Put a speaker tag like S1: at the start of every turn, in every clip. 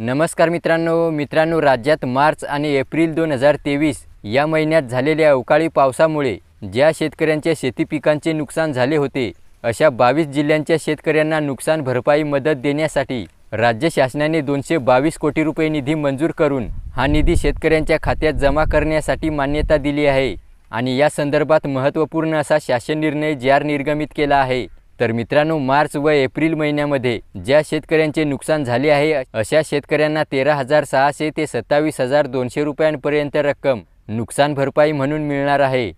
S1: नमस्कार मित्रांनो मित्रांनो राज्यात मार्च आणि एप्रिल दोन हजार तेवीस या महिन्यात झालेल्या अवकाळी पावसामुळे ज्या शेतकऱ्यांच्या शेती पिकांचे नुकसान झाले होते अशा बावीस जिल्ह्यांच्या शेतकऱ्यांना नुकसान भरपाई मदत देण्यासाठी राज्य शासनाने दोनशे बावीस कोटी रुपये निधी मंजूर करून हा निधी शेतकऱ्यांच्या खात्यात जमा करण्यासाठी मान्यता दिली आहे आणि या संदर्भात महत्त्वपूर्ण असा शासन निर्णय जार निर्गमित केला आहे. तर मित्रांनो मार्च व एप्रिल महिन्यामध्ये ज्या शेतकऱ्यांचे नुकसान झाले आहे अशा शेतकऱ्यांना तेरा हजार सहाशे ते सत्तावीस हजार दोनशे रुपयांपर्यंत रक्कम नुकसान भरपाई म्हणून मिळणार आहे.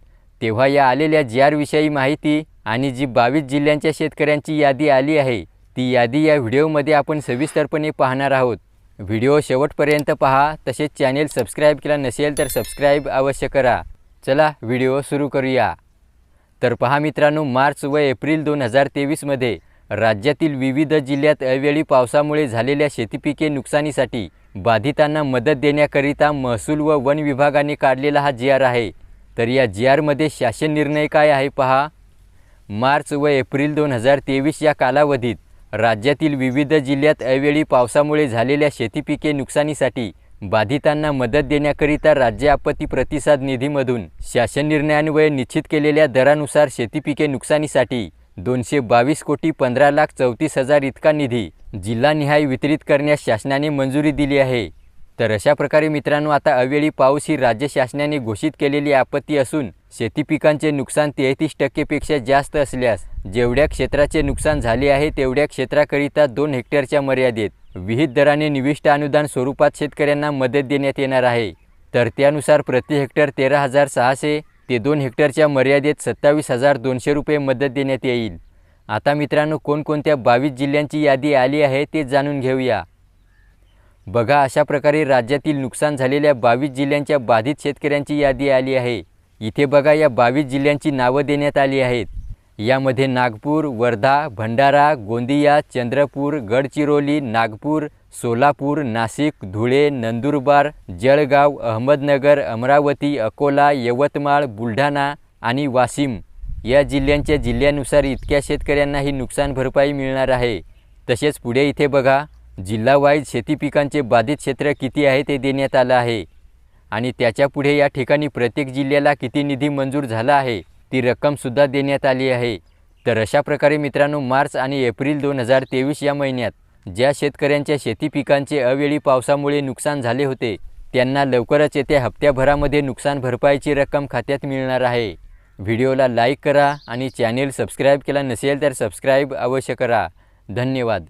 S1: तेव्हा या आलेल्या जी आरविषयी माहिती आणि जी बावीस जिल्ह्यांच्या शेतकऱ्यांची यादी आली आहे ती यादी या व्हिडिओमध्ये आपण सविस्तरपणे पाहणार आहोत. व्हिडिओ शेवटपर्यंत पहा तसेच चॅनेल सबस्क्राईब केला नसेल तर सबस्क्राईब अवश्य करा. चला व्हिडिओ सुरू करूया. तर पहा मित्रांनो मार्च व एप्रिल दोन हजार तेवीसमध्ये राज्यातील विविध जिल्ह्यात अवेळी पावसामुळे झालेल्या शेतीपिके नुकसानीसाठी बाधितांना मदत देण्याकरिता महसूल व वन विभागाने काढलेला हा जी आर आहे. तर या जी आरमध्ये शासन निर्णय काय आहे पहा. मार्च व एप्रिल दोन हजार तेवीस या कालावधीत राज्यातील विविध जिल्ह्यात अवेळी पावसामुळे झालेल्या शेतीपिके नुकसानीसाठी बाधितांना मदत देण्याकरिता राज्य आपत्ती प्रतिसाद निधीमधून शासन निर्णयान्वये निश्चित केलेल्या दरानुसार शेतीपिके नुकसानीसाठी दोनशे बावीस कोटी पंधरा लाख चौतीस हजार इतका निधी जिल्हानिहाय वितरित करण्यास शासनाने मंजुरी दिली आहे. तर अशा प्रकारे मित्रांनो आता अवेळी पाऊस ही राज्य शासनाने घोषित केलेली आपत्ती असून शेती पिकांचे नुकसान तेहतीस टक्केपेक्षा जास्त असल्यास जेवढ्या क्षेत्राचे नुकसान झाले आहे तेवढ्या क्षेत्राकरिता दोन हेक्टरच्या मर्यादेत विहित दराने निविष्ट अनुदान स्वरूपात शेतकऱ्यांना मदत देण्यात येणार आहे. तर त्यानुसार प्रति हेक्टर तेरा हजार सहाशे ते दोन हेक्टरच्या मर्यादेत सत्तावीस हजार दोनशे रुपये मदत देण्यात येईल. आता मित्रांनो कोणकोणत्या बावीस जिल्ह्यांची यादी आली आहे ते जाणून घेऊया. बघा अशा प्रकारे राज्यातील नुकसान झालेल्या बावीस जिल्ह्यांच्या बाधित शेतकऱ्यांची यादी आली आहे. इथे बघा या बावीस जिल्ह्यांची नावं देण्यात आली आहेत. यामध्ये नागपूर वर्धा भंडारा गोंदिया चंद्रपूर गडचिरोली नागपूर सोलापूर नाशिक धुळे नंदुरबार जळगाव अहमदनगर अमरावती अकोला यवतमाळ बुलढाणा आणि वाशिम. या जिल्ह्यांच्या जिल्ह्यानुसार इतक्या शेतकऱ्यांना ही नुकसान भरपाई मिळणार आहे. तसेच पुढे इथे बघा जिल्हावाईज शेती पिकांचे बाधित क्षेत्र किती आहे ते देण्यात आलं आहे. आणि त्याच्या पुढे या ठिकाणी प्रत्येक जिल्ह्याला किती निधी मंजूर झाला आहे ती रक्कमसुद्धा देण्यात आली आहे. तर अशा प्रकारे मित्रांनो मार्च आणि एप्रिल दोन हजार तेवीस या महिन्यात ज्या शेतकऱ्यांच्या शेती पिकांचे अवेळी पावसामुळे नुकसान झाले होते त्यांना लवकरच येत्या हप्त्याभरामध्ये नुकसान भरपाईची रक्कम खात्यात मिळणार आहे. व्हिडिओला लाईक करा आणि चॅनेल सबस्क्राईब केला नसेल तर सबस्क्राईब अवश्य करा. धन्यवाद.